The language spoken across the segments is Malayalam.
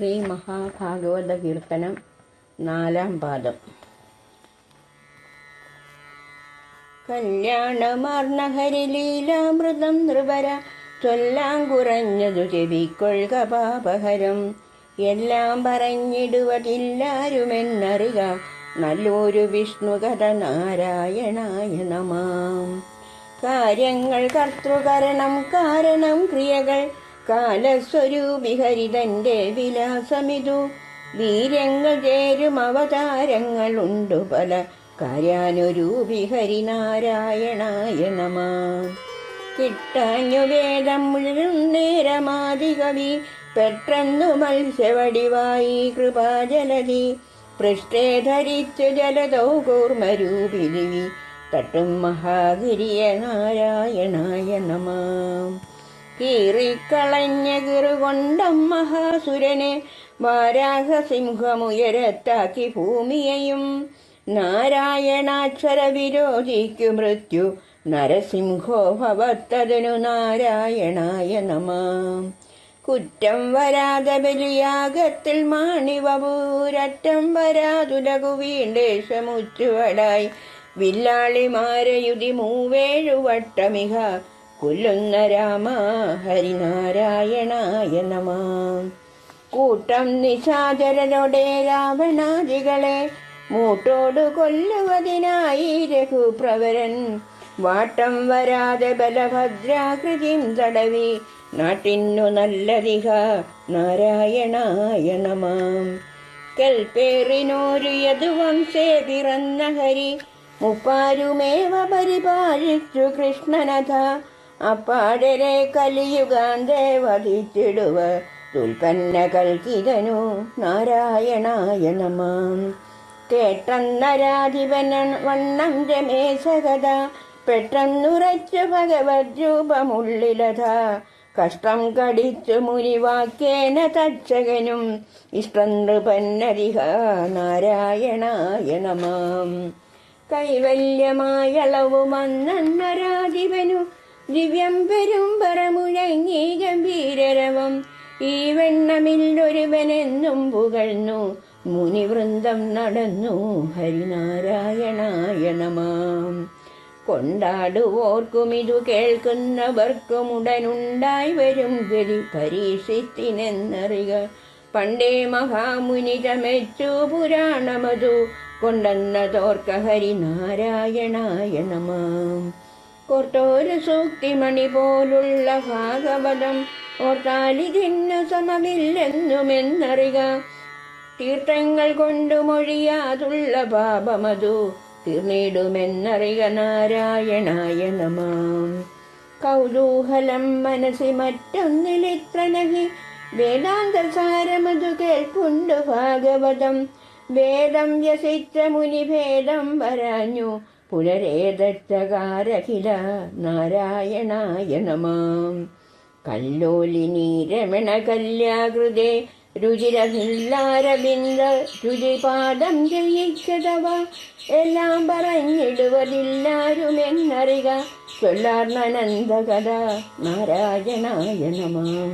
ശ്രീ മഹാഭാഗവത കീർത്തനം നാലാം പാദം. കല്യാണമാർന്ന ഹരിലീലാമൃതം നൃപര ചൊല്ലാം കുറഞ്ഞതു ചെവിക്കൊഴുക പാപഹരം. എല്ലാം പറഞ്ഞിടുവതില്ലാരുമെന്നറിക നല്ലൊരു വിഷ്ണുകഥ നാരായണായ നമാം കാര്യങ്ങൾ കർത്തൃകരണം കാരണം ക്രിയകൾ കാലസ്വരൂപി ഹരിതന്റെ വിലാസമിതു. വീര്യങ്ങൾ ചേരും അവതാരങ്ങളുണ്ടു പല. കാര്യാനുരൂപി ഹരിനാരായണായ നമ. കിട്ടാഞ്ഞു വേദം മുഴുവൻ നേരമാതി കവി പെട്ടെന്നു മത്സ്യവടിവായി കൃപാജലതി. പൃഷ്ഠേ ധരിച്ചു ജലതോ കൂർമ്മരൂപിണി തട്ടും മഹാഗിരിയ നാരായണായ നമ. കീറിക്കളഞ്ഞ കിറുകൊണ്ടം മഹാസുരനെ വാരാഹസിംഹമുയരത്താക്കി ഭൂമിയെയും നാരായണാക്ഷര വിരോധിക്കു മൃത്യു നരസിംഹോ ഭവത്തതിനു നാരായണായ നമ. കുറ്റം വരാതെ ബലിയാഗത്തിൽ മാണിവപൂരറ്റം വരാതുലകു വീണ്ടേശമുച്ചുവടായി വില്ലാളിമാരയുതി മൂവേഴു വട്ടമിക കൊല്ലുന്ന രാമ ഹരിനാരായണായ നമ. കൂട്ടം നിശാചരനോടെ രാവണാദികളെ മൂട്ടോട് കൊല്ലുവതിനായി രഘുപ്രവരൻ. വാട്ടം വരാതെ ബലഭദ്രാകൃതിം തടവി നാട്ടിന്നു നല്ലതിക നാരായണായ നമാം. കൽപ്പേറിനോരു യദുവംശേ പിറന്ന ഹരി മുപ്പാരുമേവ പരിപാലിച്ചു കൃഷ്ണനഥ. അപ്പാടരെ കലിയുഗാന്തേ വധിച്ചിടുവ. തുൽപ്പന്ന കൽക്കിതനു നാരായണായ നമാം. കേട്ടന്നരാധിപൻ വണ്ണം രമേശകഥ പെട്ടെന്നുറച്ചു ഭഗവത് രൂപമുള്ളിലഥ കഷ്ടം കടിച്ചു മുരിവാക്കേന തക്ഷകനും ഇഷ്ടം നൃപന്നരിഹ നാരായണായ നമാം. കൈവല്യമായളവു മന്നരാധിപനു ദിവ്യം പെരും പറമുഴങ്ങി ഗംഭീരരവം ഈ വെണ്ണമിൽ ഒരുവനെന്നും പുകഴ്ന്നു. മുനിവൃന്ദം നടന്നു ഹരിനാരായണായ നമാം കൊണ്ടാടുവോർക്കും ഇതു കേൾക്കുന്നവർക്കും ഉടനുണ്ടായി വരും ഗതി പരീക്ഷിത്തിനെന്നറിക. പണ്ടേ മഹാമുനി ചമച്ചു പുരാണമതു. കൊണ്ടെന്നതോർക്ക ഹരിനാരായണായ നമാം കൊർത്തോരു സൂക്തിമണി പോലുള്ള ഭാഗവതം ഓർത്താലിതിന്നു സമമില്ലെന്നുമെന്നറിക തീർത്ഥങ്ങൾ കൊണ്ടു മൊഴിയാതുള്ള പാപമതു തീർന്നിടുമെന്നറിക നാരായണായ നമാം. കൗതൂഹലം മനസ്സി മറ്റൊന്നിലിത്ര നഹി. വേദാന്ത സാരമതു കേൾപ്പുണ്ട് ഭാഗവതം. വേദം വ്യസിച്ച മുനിഭേദം വരാഞ്ഞു. പുനരേതച്ചകാരഖില നാരായണായ നമാം കല്ലോലിനി രമണ കല്യാകൃതേ രുചിരഹില്ലാരബിന്ദ രുചിപാദം ജയിച്ചതവ. എല്ലാം പറഞ്ഞിടുവതില്ലാരുമെന്നറിക ചൊല്ലാർന്നനന്ദകഥ നാരായണായ നമാം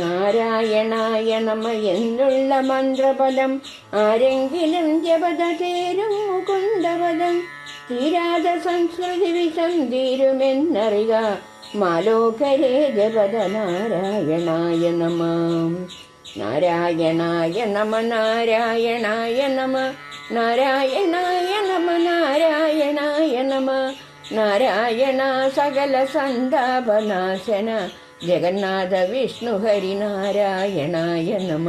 നാരായണായ നമ എന്നുള്ള മന്ത്രപദം ആരെങ്കിലും ജപത ചേരും മുകുന്ദപദം തീരാത സംസ്കൃതി വിഷം തീരുമെന്നറിക മാലോകരേ ജപത നമ. നാരായണായ നമ നാരായണായ നമ നാരായണായ നമ നാരായണായ നമ. നാരായണ സകല സന്താപനാശന ജഗന്നാഥ വിഷ്ണു ഹരി നാരായണായ നമ.